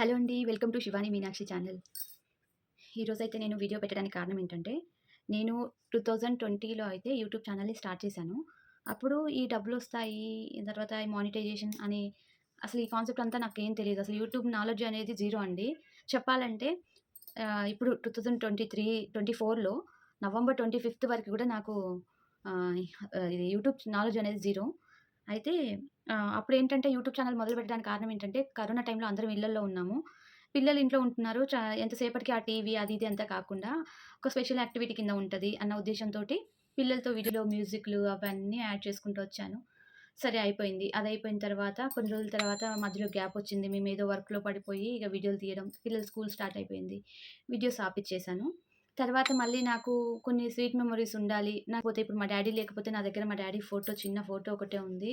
Hello అండి welcome to Shivani Meenakshi channel. ఈరోజైతే నేను వీడియో పెట్టడానికి కారణం ఏంటంటే నేను టూ థౌజండ్ ట్వంటీలో అయితే యూట్యూబ్ ఛానల్ని స్టార్ట్ చేశాను. అప్పుడు ఈ డబ్బులు వస్తాయి తర్వాత ఈ మానిటైజేషన్ అని అసలు ఈ కాన్సెప్ట్ అంతా నాకేం తెలియదు. అసలు యూట్యూబ్ నాలెడ్జ్ అనేది జీరో అండి. చెప్పాలంటే ఇప్పుడు two thousand twenty three twenty ఫోర్లో నవంబర్ ట్వంటీ ఫిఫ్త్ వరకు కూడా నాకు ఇది యూట్యూబ్ నాలెడ్జ్ అనేది జీరో. అయితే అప్పుడు ఏంటంటే యూట్యూబ్ ఛానల్ మొదలు పెట్టడానికి కారణం ఏంటంటే కరోనా టైంలో అందరం ఇళ్ళలో ఉన్నాము. పిల్లలు ఇంట్లో ఉంటున్నారు. చా ఎంతసేపటికి ఆ టీవీ అది ఇది అంతా కాకుండా ఒక స్పెషల్ యాక్టివిటీ కింద ఉంటుంది అన్న ఉద్దేశంతో పిల్లలతో వీడియోలో మ్యూజిక్లు అవన్నీ యాడ్ చేసుకుంటూ వచ్చాను. సరే అయిపోయింది. అది అయిపోయిన తర్వాత కొన్ని రోజుల తర్వాత మధ్యలో గ్యాప్ వచ్చింది. మేము ఏదో వర్క్లో పడిపోయి ఇక వీడియోలు తీయడం పిల్లలు స్కూల్ స్టార్ట్ అయిపోయింది. వీడియోస్ ఆపిచ్చేసాను. తర్వాత మళ్ళీ నాకు కొన్ని స్వీట్ మెమరీస్ ఉండాలి. నాకపోతే ఇప్పుడు మా డాడీ లేకపోతే నా దగ్గర మా డాడీ ఫోటో చిన్న ఫోటో ఒకటే ఉంది.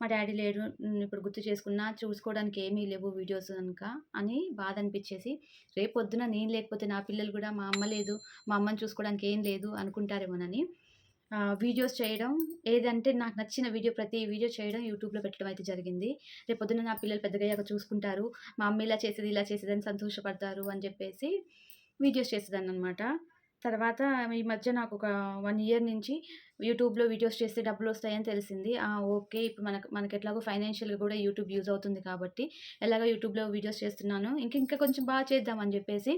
మా డాడీ లేడు ఇప్పుడు గుర్తు చేసుకున్నా చూసుకోవడానికి ఏమీ లేవు వీడియోస్ కనుక అని బాధ అనిపించేసి రేపు పొద్దున నేను లేకపోతే నా పిల్లలు కూడా మా అమ్మ లేదు మా అమ్మని చూసుకోవడానికి ఏం లేదు అనుకుంటారేమోనని వీడియోస్ చేయడం ఏదంటే నాకు నచ్చిన వీడియో ప్రతి వీడియో చేయడం యూట్యూబ్లో పెట్టడం అయితే జరిగింది. రేపు పొద్దున నా పిల్లలు పెద్దగయ్యాక చూసుకుంటారు మా అమ్మ ఇలా చేసేది ఇలా చేసేది అని సంతోషపడతారు అని చెప్పేసి వీడియోస్ చేసేదాన్ని అనమాట తర్వాత ఈ మధ్య నాకు ఒక వన్ ఇయర్ నుంచి యూట్యూబ్లో వీడియోస్ చేస్తే డబ్బులు వస్తాయని తెలిసింది. ఆ, ఓకే ఇప్పుడు మనకు మనకి ఎట్లాగో ఫైనాన్షియల్గా కూడా యూట్యూబ్ యూజ్ అవుతుంది కాబట్టి ఎలాగో యూట్యూబ్లో వీడియోస్ చేస్తున్నాను. ఇంక ఇంకా కొంచెం బాగా చేద్దామని చెప్పేసి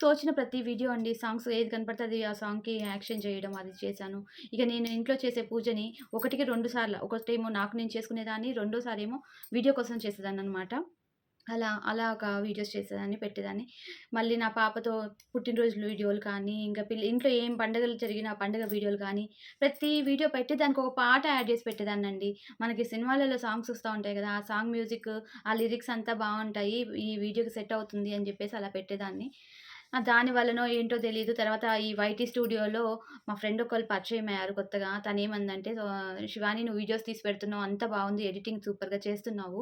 తోచిన ప్రతి వీడియో అండి సాంగ్స్ ఏది కనపడితే అది ఆ సాంగ్కి యాక్షన్ చేయడం అది చేశాను. ఇక నేను ఇంట్లో చేసే పూజని ఒకటికి రెండు సార్లు ఒకటేమో నాకు నేను చేసుకునేదాన్ని రెండోసారి ఏమో వీడియో కోసం చేసేదాన్ని అనమాట అలా అలా ఒక వీడియోస్ చేసేదాన్ని పెట్టేదాన్ని. మళ్ళీ నా పాపతో పుట్టినరోజుల వీడియోలు కానీ ఇంకా పిల్ల ఇంట్లో ఏం పండుగలు జరిగిన పండుగ వీడియోలు కానీ ప్రతి వీడియో పెట్టి దానికి ఒక పాట యాడ్ చేసి పెట్టేదాన్ని అండి మనకి సినిమాలలో సాంగ్స్ వస్తూ ఉంటాయి కదా ఆ సాంగ్ మ్యూజిక్ ఆ లిరిక్స్ అంతా బాగుంటాయి ఈ వీడియోకి సెట్ అవుతుంది అని చెప్పేసి అలా పెట్టేదాన్ని. దాని వల్లనో ఏంటో తెలియదు తర్వాత ఈ వైటీ స్టూడియోలో మా ఫ్రెండ్ ఒకళ్ళు పరిచయం అయ్యారు కొత్తగా. తను ఏమందంటే శివాని నువ్వు వీడియోస్ తీసి పెడుతున్నావు. అంత బాగుంది. ఎడిటింగ్ సూపర్గా చేస్తున్నావు.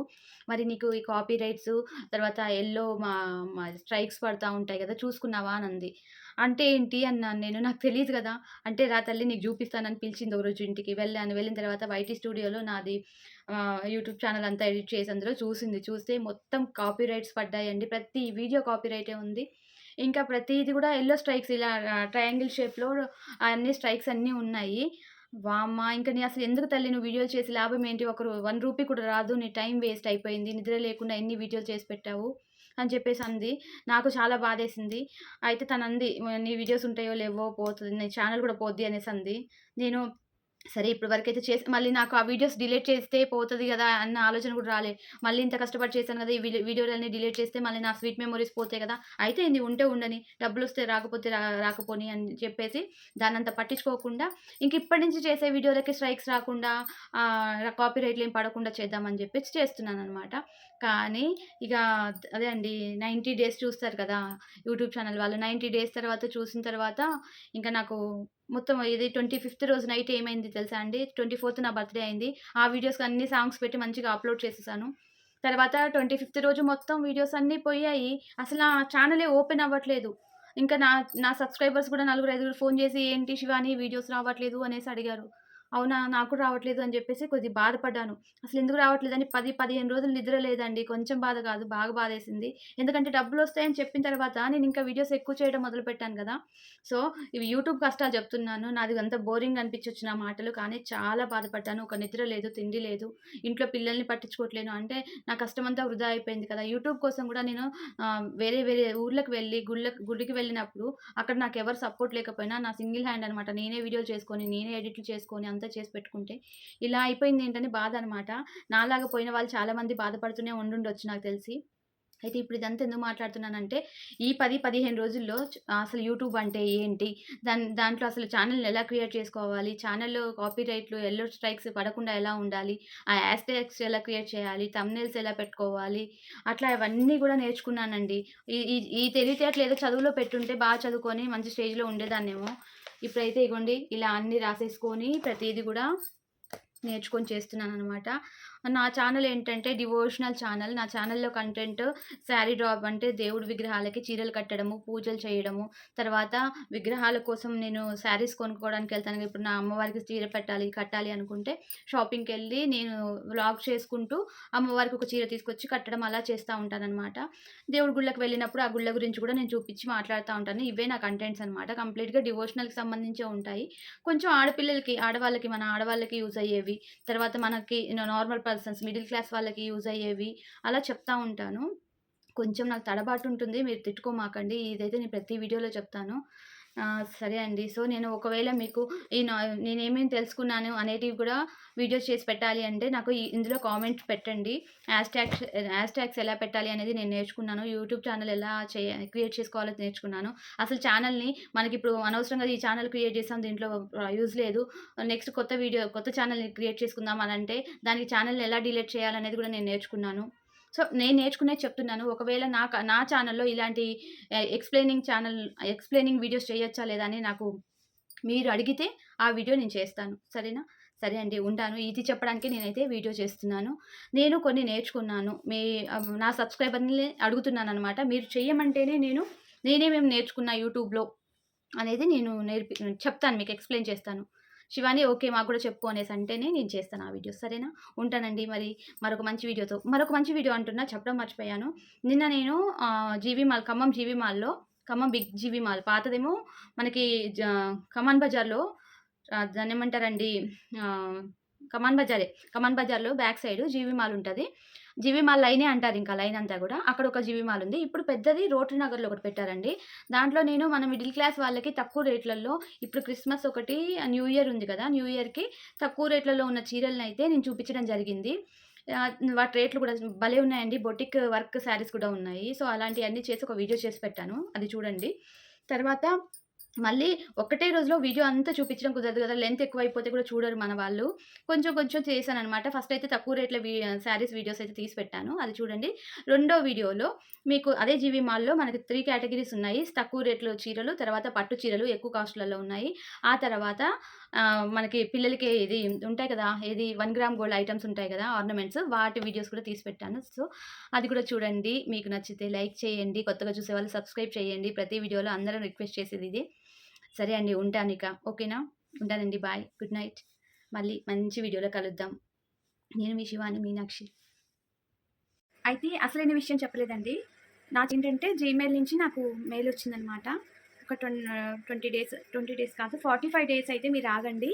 మరి నీకు ఈ కాపీ రైట్స్ తర్వాత ఎల్లో మా మా స్ట్రైక్స్ పడుతూ ఉంటాయి కదా చూసుకున్నావా? అని అంది. అంటే ఏంటి? అన్నాను నేను. నాకు తెలియదు కదా. అంటే రా తల్లి నీకు చూపిస్తానని పిలిచింది ఒకరోజు ఇంటికి. వెళ్ళాను. వెళ్ళిన తర్వాత వైటీ స్టూడియోలో నాది యూట్యూబ్ ఛానల్ అంతా ఎడిట్ చేసి అందులో చూసింది. చూస్తే మొత్తం కాపీ రైట్స్ పడ్డాయండి. ప్రతి వీడియో కాపీ రైటే ఉంది. ఇంకా ప్రతిది కూడా ఎల్లో స్ట్రైక్స్ ఇలా ట్రయాంగిల్ షేప్లో అన్ని స్ట్రైక్స్ అన్నీ ఉన్నాయి. వామ్మ ఇంకా నీ అసలు ఎందుకు తల్లి నువ్వు వీడియోలు చేసి లాభం ఏంటి? ఒకరు వన్ రూపీ కూడా రాదు నీ టైం వేస్ట్ అయిపోయింది నిద్ర లేకుండా ఎన్ని వీడియోలు చేసి పెట్టావు? అని చెప్పేసి అంది. నాకు చాలా బాధేసింది. అయితే తను అంది నీ వీడియోస్ ఉంటాయో లేవో పోతుంది నీ ఛానల్ కూడా పోద్ది అనేసి అంది. నేను సరే ఇప్పటి వరకు అయితే చేసి మళ్ళీ నాకు ఆ వీడియోస్ డిలీట్ చేస్తే పోతుంది కదా అన్న ఆలోచన కూడా రాలే. మళ్ళీ ఇంత కష్టపడి చేశాను కదా ఈ వీడియోలన్నీ డిలీట్ చేస్తే మళ్ళీ నా స్వీట్ మెమరీస్ పోతాయి కదా. అయితే ఇది ఉంటే ఉండని డబ్బులు వస్తే రాకపోతే రా రాకపోని అని చెప్పేసి దాన్ని అంత పట్టించుకోకుండా ఇంక ఇప్పటి నుంచి చేసే వీడియోలకి స్ట్రైక్స్ రాకుండా కాపీ రైట్లు ఏం పడకుండా చేద్దామని చెప్పేసి చేస్తున్నాను అనమాట కానీ ఇక అదే అండి నైంటీ డేస్ చూస్తారు కదా యూట్యూబ్ ఛానల్ వాళ్ళు. నైంటీ డేస్ తర్వాత చూసిన తర్వాత ఇంకా నాకు మొత్తం ఇది ట్వంటీ ఫిఫ్త్ రోజు నైట్ ఏమైంది తెలుసా అండి? ట్వంటీ ఫోర్త్ నా బర్త్డే అయింది. ఆ వీడియోస్కి అన్ని సాంగ్స్ పెట్టి మంచిగా అప్లోడ్ చేసేసాను. తర్వాత ట్వంటీ ఫిఫ్త్ రోజు మొత్తం వీడియోస్ అన్నీ పోయాయి. అసలు నా ఛానలే ఓపెన్ అవ్వట్లేదు. ఇంకా నా నా సబ్స్క్రైబర్స్ కూడా నలుగురు ఐదుగురు ఫోన్ చేసి ఏంటి శివాని వీడియోస్ రావట్లేదు అనేసి అడిగారు. అవునా నాకు రావట్లేదు అని చెప్పేసి కొద్ది బాధపడ్డాను. అసలు ఎందుకు రావట్లేదు అని పది పదిహేను రోజులు నిద్ర లేదండి. కొంచెం బాధ కాదు బాగా బాధేసింది. ఎందుకంటే డబ్బులు వస్తాయని చెప్పిన తర్వాత నేను ఇంకా వీడియోస్ ఎక్కువ చేయడం మొదలు పెట్టాను కదా. సో ఇవి యూట్యూబ్ కష్టాలు చెప్తున్నాను. నాది అంత బోరింగ్ అనిపించొచ్చు నా మాటలు కానీ చాలా బాధపడ్డాను. ఒక నిద్ర లేదు తిండి లేదు ఇంట్లో పిల్లల్ని పట్టించుకోవట్లేను అంటే నా కష్టం అంతా వృధా అయిపోయింది కదా. యూట్యూబ్ కోసం కూడా నేను వేరే వేరే ఊర్లకు వెళ్ళి గుళ్ళకి గుడికి వెళ్ళినప్పుడు అక్కడ నాకు ఎవరు సపోర్ట్ లేకపోయినా నా సింగిల్ హ్యాండ్ అనమాట నేనే వీడియోలు చేసుకొని నేనే ఎడిట్లు చేసుకొని అంతా చేసి పెట్టుకుంటే. ఇలా అయిపోయింది ఏంటని బాధ అనమాట నాలాగా పోయిన వాళ్ళు చాలామంది బాధపడుతూనే ఉండుండొచ్చు నాకు తెలిసి. అయితే ఇప్పుడు ఇదంతా ఎందుకు మాట్లాడుతున్నానంటే ఈ పది పదిహేను రోజుల్లో అసలు యూట్యూబ్ అంటే ఏంటి? దాని దాంట్లో అసలు ఛానల్ని ఎలా క్రియేట్ చేసుకోవాలి? ఛానల్లో కాపీ రైట్లు ఎల్లో స్ట్రైక్స్ పడకుండా ఎలా ఉండాలి? ఆ యాస్టాగ్స్ ఎలా క్రియేట్ చేయాలి? తమ్నేల్స్ ఎలా పెట్టుకోవాలి? అట్లా అవన్నీ కూడా నేర్చుకున్నానండి. ఈ ఈ- ఈ తెలివితేటలు ఏదో చదువులో పెట్టుంటే బాగా చదువుకొని మంచి స్టేజ్లో ఉండేదాన్నేమో. ఇప్పుడైతే ఇగోండి ఇలా అన్నీ రాసేసుకొని ప్రతిదీ కూడా నేర్చుకొని చేస్తున్నాను అనమాట నా ఛానల్ ఏంటంటే డివోషనల్ ఛానల్. నా ఛానల్‌లో కంటెంట్ శారీ డ్రాప్ అంటే దేవుడి విగ్రహాలకి చీరలు కట్టడము, పూజలు చేయడము, తర్వాత విగ్రహాల కోసం నేను శారీస్ కొనుక్కోవడానికి వెళ్తాను ఇప్పుడు నా అమ్మవారికి చీర పెట్టాలి, కట్టాలి అనుకుంటే షాపింగ్కి వెళ్ళి నేను వ్లాగ్ చేసుకుంటూ అమ్మవారికి ఒక చీర తీసుకొచ్చి కట్టడం అలా చేస్తూ ఉంటాననమాట. దేవుడి గుళ్ళకి వెళ్ళినప్పుడు ఆ గుళ్ళ గురించి కూడా నేను చూపించి మాట్లాడుతూ ఉంటాను. ఇవే నా కంటెంట్స్ అనమాట. కంప్లీట్‌గా డివోషనల్‌కి సంబంధించే ఉంటాయి. కొంచెం ఆడపిల్లలకి, ఆడవాళ్ళకి మన ఆడవాళ్ళకి యూజ్ అయ్యేవి, తర్వాత మనకి నార్మల్ పర్సన్స్ మిడిల్ క్లాస్ వాళ్ళకి యూజ్ అయ్యేవి అలా చెప్తా ఉంటాను. కొంచెం నాకు తడబాటు ఉంటుంది. మీరు తిట్టుకోమాకండి. ఇదైతే నేను ప్రతి వీడియోలో చెప్తాను. సరే అండి. సో, నేను ఒకవేళ మీకు ఈ నా నేనేమేమి తెలుసుకున్నాను అనేటివి కూడా వీడియోస్ చేసి పెట్టాలి అంటే నాకు ఇందులో కామెంట్స్ పెట్టండి. హ్యాష్ ట్యాగ్స్ ట్యాగ్స్ ఎలా పెట్టాలి అనేది నేను నేర్చుకున్నాను. యూట్యూబ్ ఛానల్ ఎలా చే క్రియేట్ చేసుకోవాలో నేర్చుకున్నాను. అసలు ఛానల్‌ని మనకి ఇప్పుడు అనవసరంగా ఈ ఛానల్ క్రియేట్ చేసాం దీంట్లో యూజ్ లేదు. నెక్స్ట్ కొత్త వీడియో కొత్త ఛానల్‌ని క్రియేట్ చేసుకుందాం అనంటే దానికి ఛానల్‌ని ఎలా డిలీట్ చేయాలనేది కూడా నేను నేర్చుకున్నాను. సో, నేను నేర్చుకునేది చెప్తున్నాను. ఒకవేళ నా నా ఛానల్‌లో ఇలాంటి ఎక్స్‌ప్లెయినింగ్ ఛానల్ ఎక్స్‌ప్లెయినింగ్ వీడియోస్ చేయొచ్చా లేదా అని నాకు మీరు అడిగితే ఆ వీడియో నేను చేస్తాను. సరేనా? సరే అండి. ఉంటాను. ఇది చెప్పడానికి నేనైతే వీడియో చేస్తున్నాను. నేను కొన్ని నేర్చుకున్నాను. మీ నా సబ్స్క్రైబర్‌ని అడుగుతున్నాను అనమాట మీరు చెయ్యమంటేనే నేను నేనేమేమి నేర్చుకున్నా యూట్యూబ్‌లో అనేది నేను నేర్పి చెప్తాను మీకు ఎక్స్‌ప్లెయిన్ చేస్తాను. శివాని ఓకే. మాకు కూడా చెప్పు అనేసి అంటేనే నేను చేస్తాను ఆ వీడియోస్. సరేనా? ఉంటానండి మరి మరొక మంచి వీడియోతో మరొక మంచి వీడియో అంటున్నా చెప్పడం మర్చిపోయాను. నిన్న నేను ఆహ్, జీవీ మాల్ ఖమ్మం జీవీ మాల్‌లో ఖమ్మం బిగ్ జీవీ మాల్ పాతదేమో మనకి జ కమాన్ బజార్‌లో ఆహ్, దాన్నేమంటారండి కమాన్ బజారే. కమాన్ బజార్‌లో బ్యాక్ సైడ్ జీవీ మాల్ ఉంటుంది జీవిమాల్ లైనే అంటారు ఇంకా లైన్ అంతా కూడా అక్కడ ఒక జీవిమాల్ ఉంది. ఇప్పుడు పెద్దది రోటరీ నగర్‌లో ఒకటి పెట్టారండి. దాంట్లో నేను మన మిడిల్ క్లాస్ వాళ్ళకి తక్కువ రేట్లలో ఇప్పుడు క్రిస్మస్ ఒకటి న్యూ ఇయర్ ఉంది కదా! న్యూ ఇయర్‌కి తక్కువ రేట్లలో ఉన్న చీరలనైతే నేను చూపించడం జరిగింది. వాటి రేట్లు కూడా భలే ఉన్నాయండి. బొటిక్ వర్క్ శారీస్ కూడా ఉన్నాయి. సో, అలాంటివన్నీ చేసి ఒక వీడియో చేసి పెట్టాను. అది చూడండి. తర్వాత మళ్ళీ ఒకటే రోజులో వీడియో అంతా చూపించడం కుదరదు కదా! లెంత్ ఎక్కువైపోతే కూడా చూడరు మన వాళ్ళు. కొంచెం కొంచెం చేశాననమాట. ఫస్ట్ అయితే తక్కువ రేట్‌లో వీ శారీస్ వీడియోస్ అయితే తీసి పెట్టాను. అది చూడండి. రెండో వీడియోలో మీకు అదే జీవీ మాల్‌లో మనకి త్రీ కేటగిరీస్ ఉన్నాయి. తక్కువ రేట్‌లో చీరలు, తర్వాత పట్టు చీరలు ఎక్కువ కాస్ట్‌లలో ఉన్నాయి. ఆ తర్వాత మనకి పిల్లలకి ఇది ఉంటాయి కదా! ఏది వన్ గ్రామ్ గోల్డ్ ఐటమ్స్ ఉంటాయి కదా! ఆర్నమెంట్స్ వాటి వీడియోస్ కూడా తీసి పెట్టాను. సో, అది కూడా చూడండి. మీకు నచ్చితే లైక్ చేయండి. కొత్తగా చూసే వాళ్ళు సబ్స్క్రైబ్ చేయండి. ప్రతి వీడియోలో అందరం రిక్వెస్ట్ చేసేది ఇది సరే అండి. ఉంటాను ఇక ఓకేనా? ఉంటానండి. బాయ్. Good night. మళ్ళీ మంచి వీడియోలో కలుద్దాం. నేను మీ శివాని మీనాక్షి. అయితే అసలైన విషయం చెప్పలేదండి. నాకు ఏంటంటే జీమెయిల్ నుంచి నాకు మెయిల్ వచ్చిందనమాట. ఒక ట్వంటీ డేస్ 20 డేస్ కాదు 45 డేస్ అయితే మీరు ఆగండి.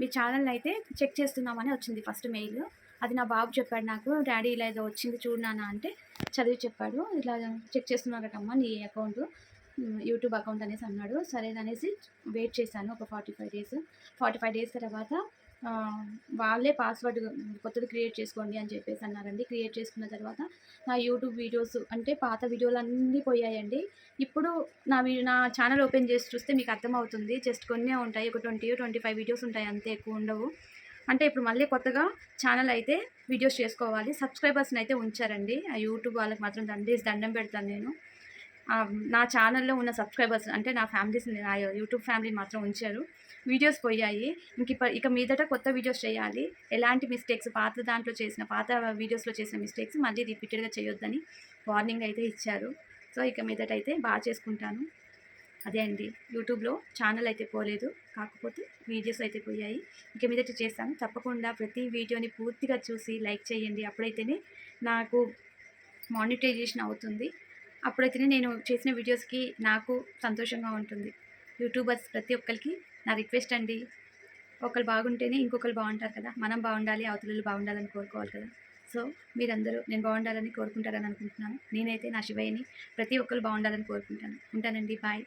మీ ఛానల్ అయితే చెక్ చేస్తున్నామని వచ్చింది ఫస్ట్ మెయిల్. అది నా బాబు చెప్పాడు నాకు. డాడీ ఇలా ఏదో వచ్చింది చూడు అంటే చదివి చెప్పాడు. ఇలా చెక్ చేస్తున్నారటమ్మా నీ అకౌంట్ యూట్యూబ్ అకౌంట్ అనేసి అన్నాడు. సరే అనేసి వెయిట్ చేశాను ఒక 45 డేస్. 45 డేస్ తర్వాత వాళ్ళే పాస్వర్డ్ కొత్తది క్రియేట్ చేసుకోండి అని చెప్పేసి అన్నారండి. క్రియేట్ చేసుకున్న తర్వాత నా యూట్యూబ్ వీడియోస్ అంటే పాత వీడియోలు అన్నీ పోయాయండి. ఇప్పుడు నా వి నా ఛానల్ ఓపెన్ చేసి చూస్తే మీకు అర్థమవుతుంది. జస్ట్ కొన్నే ఉంటాయి. ఒక 20, 25 వీడియోస్ ఉంటాయి అంతే ఎక్కువ ఉండవు. అంటే ఇప్పుడు మళ్ళీ కొత్తగా ఛానల్ అయితే వీడియోస్ చేసుకోవాలి. సబ్స్క్రైబర్స్‌ని అయితే ఉంచారండి. ఆ యూట్యూబ్ వాళ్ళకి మాత్రం దండేసి దండం పెడతాను నేను. నా ఛానల్లో ఉన్న సబ్స్క్రైబర్స్ అంటే నా ఫ్యామిలీస్‌ని నా యూట్యూబ్ ఫ్యామిలీని మాత్రం ఉంచారు. వీడియోస్ పోయాయి. ఇంక ఇక మీదట కొత్త వీడియోస్ చేయాలి. ఎలాంటి మిస్టేక్స్ పాత దాంట్లో చేసిన పాత వీడియోస్‌లో చేసిన మిస్టేక్స్ మళ్ళీ రిపీటెడ్‌గా చేయొద్దని వార్నింగ్ అయితే ఇచ్చారు. సో, ఇక మీదట అయితే బాగా చేసుకుంటాను. అదే అండి. యూట్యూబ్‌లో ఛానల్ అయితే పోలేదు. కాకపోతే వీడియోస్ అయితే పోయాయి. ఇక మీదట చేస్తాను. తప్పకుండా ప్రతి వీడియోని పూర్తిగా చూసి లైక్ చేయండి. అప్పుడైతేనే నాకు మానిటైజేషన్ అవుతుంది. అప్పుడైతేనే నేను చేసిన వీడియోస్‌కి నాకు సంతోషంగా ఉంటుంది. యూట్యూబర్స్ ప్రతి ఒక్కరికి నా రిక్వెస్ట్ అండి. ఒకరు బాగుంటేనే ఇంకొకరు బాగుంటారు కదా! మనం బాగుండాలి అవతలలు బాగుండాలని కోరుకోవాలి కదా! సో, మీరందరూ నేను బాగుండాలని కోరుకుంటారని అనుకుంటున్నాను. నేనైతే నా శివయ్యని ప్రతి ఒక్కళ్ళు బాగుండాలని కోరుకుంటాను. ఉంటానండి. బాయ్.